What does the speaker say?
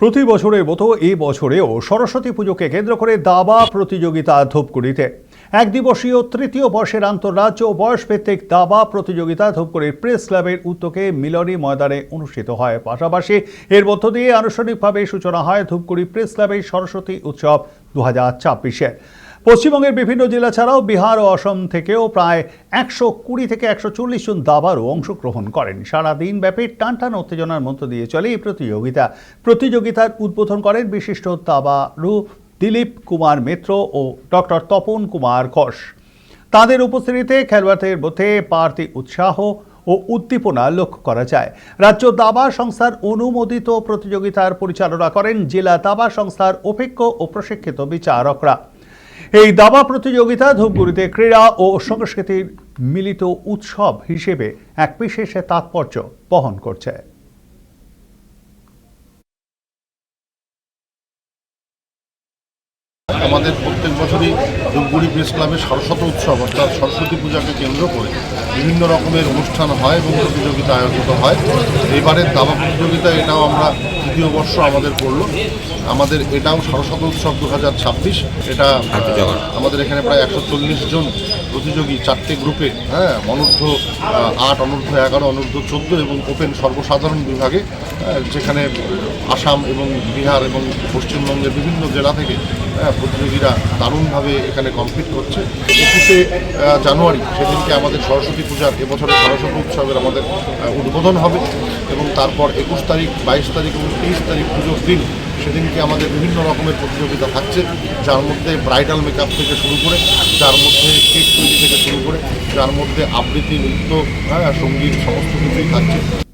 প্রতি বছরের মতো এই বছরেও সরস্বতী পুজোকে কেন্দ্র করে দাবা প্রতিযোগিতা ধূপগুড়িতে। এক দিবসীয় তৃতীয় বর্ষের আন্তঃরাজ্য বয়সভিত্তিক দাবা প্রতিযোগিতা ধূপগুড়ির প্রেস ক্লাবের উদ্যোগে মিলনী ময়দানে অনুষ্ঠিত হয়। পাশাপাশি এর মধ্য দিয়ে আনুষ্ঠানিকভাবে সূচনা হয় ধূপগুড়ি প্রেস ক্লাবের সরস্বতী উৎসব দু হাজার পশ্চিমবঙ্গের বিভিন্ন জেলা ছাড়াও বিহার ও অসম থেকেও প্রায় একশো কুড়ি থেকে একশো চল্লিশ জন দাবারও অংশগ্রহণ করেন। সারা দিন ব্যাপী টানটান উত্তেজনার মধ্য দিয়ে চলে এই প্রতিযোগিতা। প্রতিযোগিতার উদ্বোধন করেন বিশিষ্ট দাবারু দিলীপ কুমার মিত্র ও ডক্টর তপন কুমার ঘোষ। তাদের উপস্থিতিতে খেলোয়াড়দের মধ্যে বাড়তি উৎসাহ ও উদ্দীপনা লক্ষ্য করা যায়। রাজ্য দাবা সংস্থার অনুমোদিত প্রতিযোগিতার পরিচালনা করেন জেলা দাবা সংস্থার অভিজ্ঞ ও প্রশিক্ষিত বিচারকরা। এই দাবা প্রতিযোগিতা ধূপগুড়িতে ক্রীড়া ও সংস্কৃতির মিলিত উৎসব হিসেবে এক বিশেষ তাৎপর্য বহন করছে। আমাদের প্রত্যেক বছরই ধূপগুড়ি প্রেস ক্লাবের সরস্বতী উৎসব অর্থাৎ সরস্বতী পূজাকে কেন্দ্র করে বিভিন্ন রকমের অনুষ্ঠান হয় এবং প্রতিযোগিতা আয়োজিত হয়। এবারের দাবা প্রতিযোগিতা এটাও আমরা তৃতীয় বর্ষ আমাদের পড়ল আমাদের এটাও সরস্বত উৎসব দু হাজার ছাব্বিশ। এটা আমাদের এখানে প্রায় একশো চল্লিশ জন প্রতিযোগী চারটে গ্রুপে হ্যাঁ অনূর্ধ্ব আট অনূর্ধ্ব এগারো অনূর্ধ্ব চোদ্দ এবং ওপেন সর্বসাধারণ বিভাগে যেখানে আসাম এবং বিহার এবং পশ্চিমবঙ্গের বিভিন্ন জেলা থেকে হ্যাঁ, প্রতিযোগীরা দারুণভাবে এখানে কমপ্লিট করছে। একুশে জানুয়ারি সেদিনকে আমাদের সরস্বতী পূজার, এবছরের সরস্বতী উৎসবের আমাদের উদ্বোধন হবে এবং তারপর একুশ তারিখ, বাইশ তারিখ এবং তেইশ তারিখ পুজোর দিন সেদিনকে আমাদের বিভিন্ন রকমের প্রতিযোগিতা থাকছে, যার মধ্যে ব্রাইডাল মেকআপ থেকে শুরু করে, যার মধ্যে কেক তৈরি থেকে শুরু করে, যার মধ্যে আবৃত্তি, নৃত্য হ্যাঁ সংগীত, সমস্ত কিছুই থাকছে।